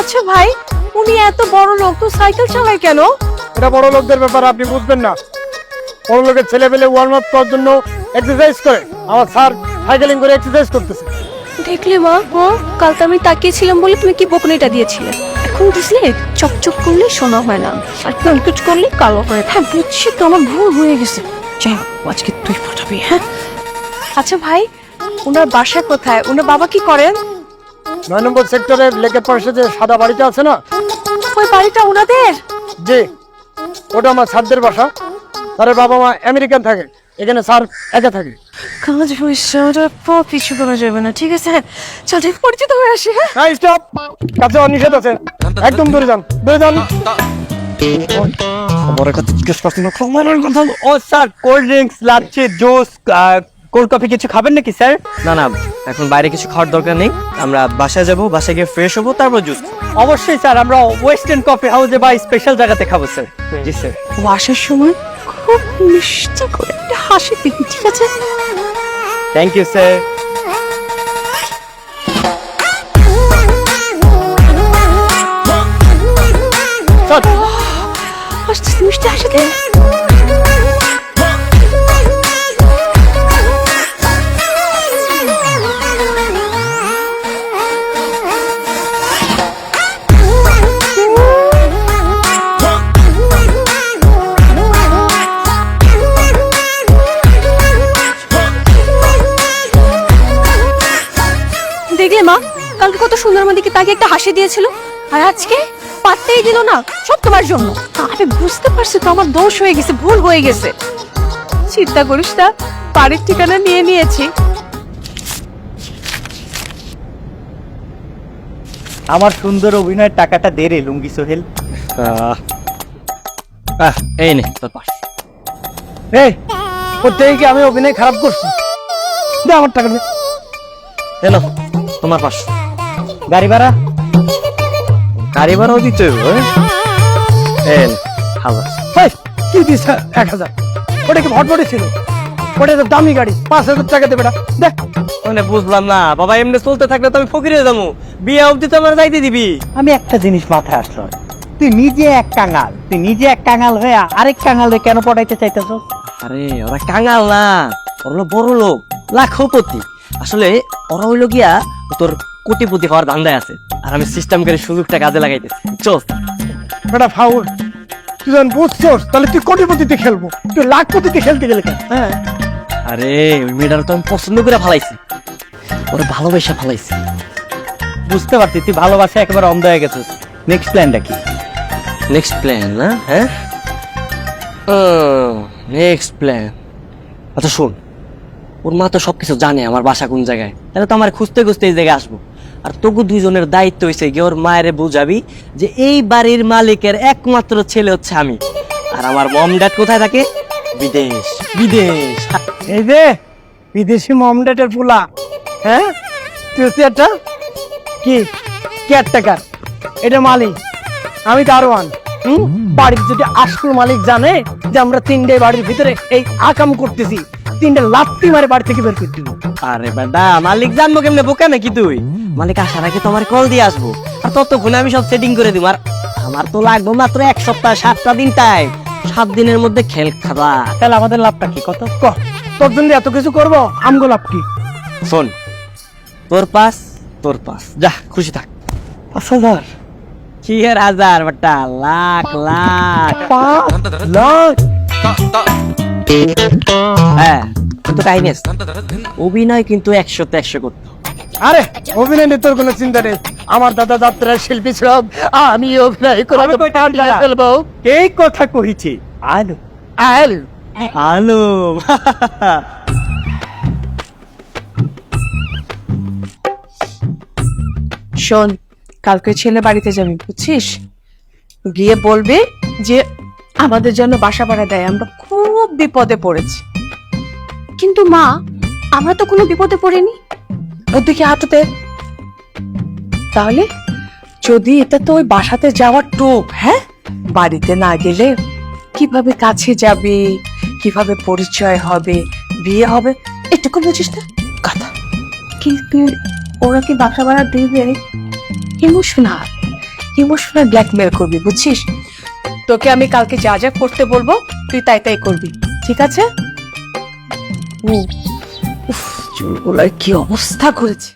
আচ্ছা ভাই উনি এত বড় লোক তো সাইকেল চালায় কেন? এটা বড় লোকদের ব্যাপার আপনি বুঝবেন না। বড় লোকের ছেলে পেলে ওয়ার্ম আপ করার জন্য এক্সারসাইজ করে। আমার স্যার সাইকেলিং করে এক্সারসাইজ করতেছে। দেখলে মা? কাল তো আমি তাকিয়েছিলাম বলে তুমি কি বকনিটা দিয়েছিলে? এখন বুঝলে চকচক করলে সোনা হয় না। আর কলকুচ করলে কালো হয়। হ্যাঁ বুঝছি তো আমার ভুল হয়ে গেছে। যাই আজকে তুই ফটাবি হ্যাঁ? আচ্ছা ভাই ওনার বাসা কোথায়? ওনার বাবা কি করেন? নয় নম্বর সেক্টরের লেকের পাশে যে সাদা বাড়িটা আছে না ওই বাড়িটা ওনাদের জি ওটা আমার স্যারদের বাসা স্যারের বাবা মা আমেরিকান থাকে এখানে স্যার একা থাকে কাজ হয়েছে ওটা পর পিছু করা যাবে না ঠিক আছে চল ঠিক পরিচিত হয়ে আসি হ্যাঁ হ্যাঁ স্টপ কাছে আমার নিষেধ আছে একদম দূরে যান দূরে যান বড় কথা জিজ্ঞেস করছি না কথা ও sir cold drinks lassi juice cold coffee কিছু খাবেন নাকি স্যার? না না এখন বাইরে কিছু খাওয়ার দরকার নেই। আমরা বাসায় যাব বাসায় গিয়ে ফ্রেশ হব তারপর জুস অবশ্যই স্যার আমরা ওয়েস্টার্ন কফি হাউসে বা স্পেশাল জায়গাতে খাব স্যার। জি স্যার। ও আসার সময় খুব মিষ্টি করে একটা হাসি দিবি ঠিক আছে? থ্যাংক ইউ স্যার মিষ্টি হাসি মা কালকে কত সুন্দর আমাদেরকে তাকে একটা হাসি দিয়েছিল। আর আজকে পাত্তেই দিল না সব তোমার জন্য। আরে বুঝতে পারছি তো আমার দোষ হয়ে গেছে ভুল হয়ে গেছে। চিন্তা করিস না বাড়ির ঠিকানা নিয়ে নিয়েছি। আমার সুন্দর অভিনয়ের টাকাটা দে রে লুঙ্গি সোহেল। আহ এই নে তোর পাশ। এই প্রত্যেকে আমি অভিনয় খারাপ করছি? দে আমার টাকা তোমার পাশ গাড়ি ভাড়া? গাড়ি ভাড়াও দিতে হবে এই হাজার। হেই, কি দিস এক হাজার। ওটা কি ভটভটি ছিল? ওটা তো দামি গাড়ি পাঁচ হাজার টাকা দেবে দেখ। মানে বুঝলাম না বাবা এমনি চলতে থাকলে তো আমি ফকিরে যাব। বিয়ে অবধি তো আমার যাইতে দিবি। আমি একটা জিনিস মাথায় আসলো। তুই নিজে এক কাঙাল তুই নিজে এক কাঙাল হয়ে আরেক কাঙালে কেন পড়াইতে চাইতেছ? আরে ওরা কাঙাল না ওরা বড় লোক লাখপতি। আসলে ওরা হইল গিয়া তোর কোটিপতি হওয়ার ধান্দায় আছে। আর আমি সিস্টেম করে সুযোগটা কাজে লাগাইতেছি। চল। বেটা ফাউল তুই যখন বুঝছোস তাহলে তুই কোটিপতিতে খেলব। তুই লাখপতিতে খেলতে গেলে কেন? হ্যাঁ। আরে ওই মেয়েটার তো আমি পছন্দ করে ফালাইছি। ওরা ভালোবাসা ফালাইছি। বুঝতে পারছি তুই ভালোবাসা একেবারে অন্ধ হয়ে গেছিস। নেক্সট প্ল্যানটা কি? নেক্সট প্ল্যান না? হ্যাঁ? নেক্সট প্ল্যান আচ্ছা শোন। ওর মা তো সবকিছু জানে আমার বাসা কোন জায়গায়। তাহলে তো আমার খুঁজতে খুঁজতে এই জায়গায় আসব। আর তবু দুইজনের দায়িত্ব হয়েছে গিয়ে ওর মায়ের বুঝাবি যে এই বাড়ির মালিকের একমাত্র ছেলে হচ্ছে আমি। আর আমার মম ড্যাড কোথায় থাকে? বিদেশ। বিদেশ। এই যে, বিদেশি মমডেটের পোলা। হ্যাঁ? তুই হচ্ছে একটা কি? এটা মালিক। আমি দারোয়ান। হুম? বাড়ির যদি আসল মালিক জানে যে আমরা তিনটে বাড়ির ভিতরে এই আকাম করতেছি তিনটে লাত্তি মারে বাড়ি থেকে বের করে দিব। আরে বেটা মালিক জানব কেমনে বোকা নাকি তুই? মালিক আসার আগে তোমার কল দিয়ে আসব। আর ততক্ষণে আমি সব সেটিং করে দিব। আর আমার তো লাগবে মাত্র এক সপ্তাহ সাতটা দিন টাইম সাত দিনের মধ্যে খেল খাবা। তাহলে আমাদের লাভটা কি? কত? ক। তোর জন্য এত কিছু করব আমগো লাভ কি? শোন তোর পাস তোর পাস। যা খুশি থাক। পাঁচ হাজার। কি হাজার বেটা? লাখ লাখ। পাঁচ লাখ। হ্যাঁ কিন্তু কাহিনী আছে। অভিনয় কিন্তু একশোতে একশো করতে। আরে অভিনয় নিয়ে তোর কোনো চিন্তা নেই। আমার দাদা যাত্রার শিল্পী ছিল আমি অভিনয় করে আমি কইটা আনলা। ফেলব। এই কথা কহিছি আলো। আল। আলো। শোন কালকে ছেলে বাড়িতে যাবি বুঝছিস? গিয়ে বলবি যে আমাদের জন্য বাসা ভাড়া দেয়, আমরা খুব বিপদে পড়েছি। কিন্তু মা, আমরা তো কোনো বিপদে পড়িনি। ওর দিকে হাঁটুতে। তাহলে যদি এটা তো ওই বাসাতে যাওয়ার টোপ হ্যাঁ? বাড়িতে না গেলে কীভাবে কাছে যাবে, কীভাবে পরিচয় হবে, বিয়ে হবে, এটুকু বুঝিস না? কথা। কিন্তু ওরা কি বাসা ভাড়া দেবে? ইমোশনাল ইমোশনাল ব্ল্যাকমেল করবি বুঝছিস তোকে আমি কালকে যা যা করতে বলব, তুই তাই তাই করবি। ঠিক আছে? চুলগুলার কি অবস্থা করেছে?